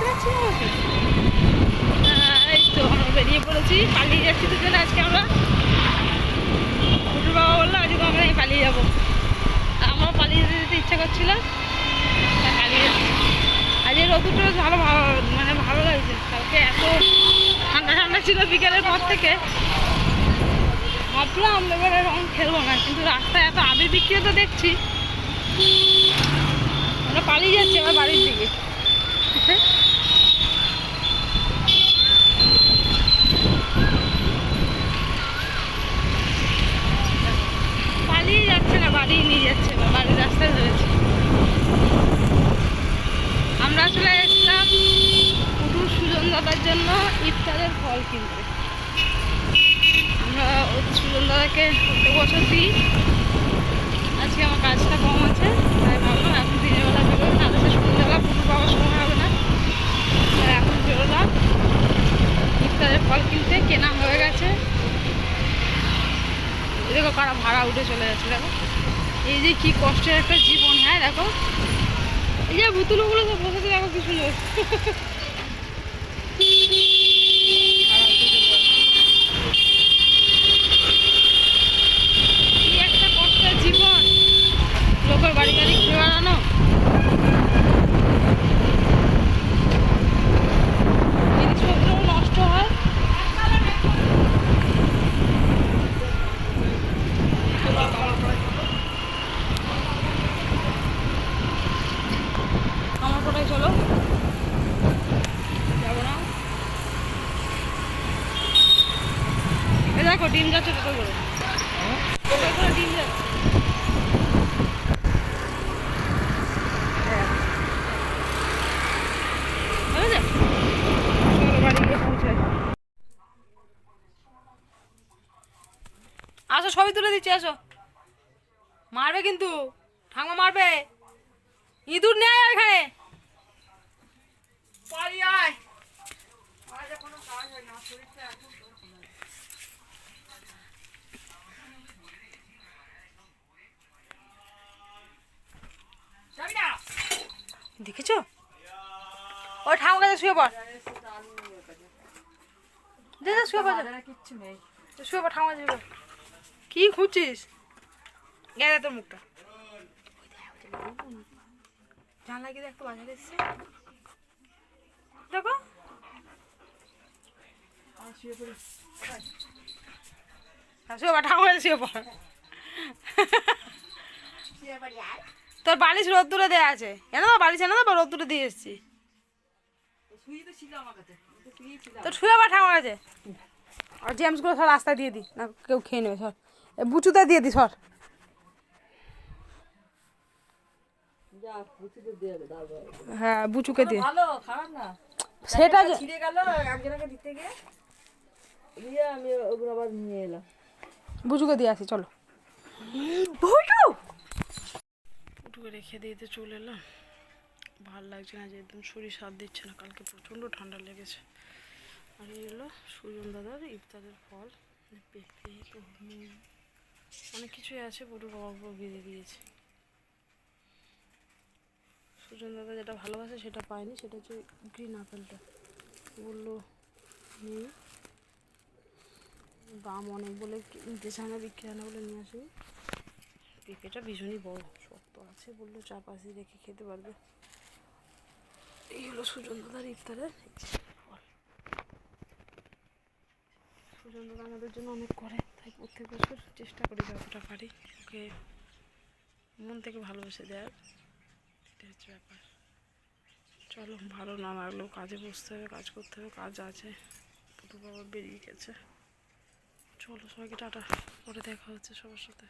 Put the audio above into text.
দেখতে এই তো আমরা বেরিয়ে পড়েছি, পালিয়ে যাচ্ছি দুজনে আজকে আমরা। ছোটোর বাবা বলল, আজকে আমরা পালিয়ে যাব। আমার পালিয়ে যেতে যেতে ইচ্ছা করছিল। পালিয়ে যাচ্ছি আজ ভালো মানে ভালো লাগছে। কালকে এত ঠান্ডা ঠান্ডা ছিল বিকেলের পর থেকে। ভাবলাম এবারে রং খেলব না, কিন্তু রাস্তায় এত আবির বিক্রিও দেখছি। আমরা পালিয়ে যাচ্ছি আমার বাড়ির দিকে পালিয়ে যাচ্ছে না বাড়ি নিয়ে যাচ্ছে এবার বাড়ির রাস্তায় ধরেছে আমরা আসলে এসেছিলাম পুটুর সুজন দাদার জন্য ইফতারের ফল কিনতে আমরা সুজন দাদাকে প্রত্যেক বছর দিই। আজকে আমার কাজটা কম আছে, তাই ভাবলাম এখন দিনের বেলা বেরোই না তো সন্ধ্যেবেলা পুটুর পাওয়ার সময় হবে না। তাই এখন বেরোলাম। ইফতারের ফল কিনতে, কেনা হয়ে গেছে। দেখো কারা ভাড়া উঠে চলে যাচ্ছে, দেখো। এই যে কি কষ্টের একটা জীবন হ্যাঁ দেখো। এই যে ভুতুলোগুলো সব বসেছে, দেখো কি সুন্দর ভাড়া উঠে চলে যাচ্ছে। কি একটা কষ্টের জীবন লোকের বাড়ি বাড়ি ঘুরে বেড়ানো জিনিসপত্র নষ্ট হয় আমার কোটায় চলো যাব না এ দেখো ডিম যাচ্ছে, টোটো করে। টোটো করে ডিম যাচ্ছে। হ্যাঁ। হয়ে। আসো ছবি তুলে দিচ্ছি, আসো। মারবে কিন্তু, ঠাকুমা মারবে। ইঁদুর নেই এখানে দেখেছ? ও ঠাকুর কাছে শুয়ে পড়। দে দে, শুয়ে পড় কিচ্ছু নেই। শুয়ে পড় ঠাকুর কাছে। কি খুঁজছিস? গেলে তোর মুখটা। জানলা কি দেখতো বাজারে এসছে। দেখো। শুয়ে পড়ি। শুয়ে পড় ঠাকুর কাছে শুয়ে পড়। শুয়ে পড়ি আর? তোর বালিশ রোদ্দুরে দেওয়া আছে। এনে তো বালিশ এনে তো রোদ্দুরে দিয়ে এসছি। তোর শুয়ে বা ঠাকুর আছে আর জেমসগুলো সব রাস্তায় দিয়ে দি। না কেউ খেয়ে নেবে সর। এ বুচুতে দিয়ে দি সর। দিয়ে হ্যাঁ বুচুকে দিয়ে। সেটা ছিঁড়ে গেল একজনকে দিতে গিয়ে। দিয়ে আমি ওগুলো আবার নিয়ে এলাম। বুচুকে দিয়ে আসি চলো। বুটুকে রেখে দিতে চলে এলাম। ভালো লাগছে না যে একদম শরীর সাথ দিচ্ছে না, কালকে প্রচণ্ড ঠান্ডা লেগেছে। আর এই হলো সুজন দাদার ইফতারের ফল। পেঁপে অনেক কিছুই আছে, পুরো বাবা বেঁধে দিয়েছে। সুজন দাদা যেটা ভালোবাসে সেটা পায়নি, সেটা হচ্ছে গ্রিন আপেলটা বলল নিয়ে দাম অনেক বলে নিতে চায় না বিক্রি হয় না বলে নিয়ে আসি পেঁপেটা ভীষণই বড়, শক্ত আছে বলল চাপ আসি রেখে খেতে পারবে। এই হলো সুজন দাদার ইফতারের ফল সুজন দাদা আমাদের জন্য অনেক করে, তাই প্রত্যেক বছর চেষ্টা করি যতটা পারি ওকে মন থেকে ভালোবেসে দেওয়ার। এটা হচ্ছে ব্যাপার। চলো, ভালো না লাগলেও কাজে বসতে হবে, কাজ করতে হবে, কাজ আছে। পুটু বাবা বেরিয়ে গেছে। চলো, সবাইকে টাটা, পরে দেখা হচ্ছে সবার সাথে।